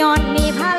ย้อนมีพา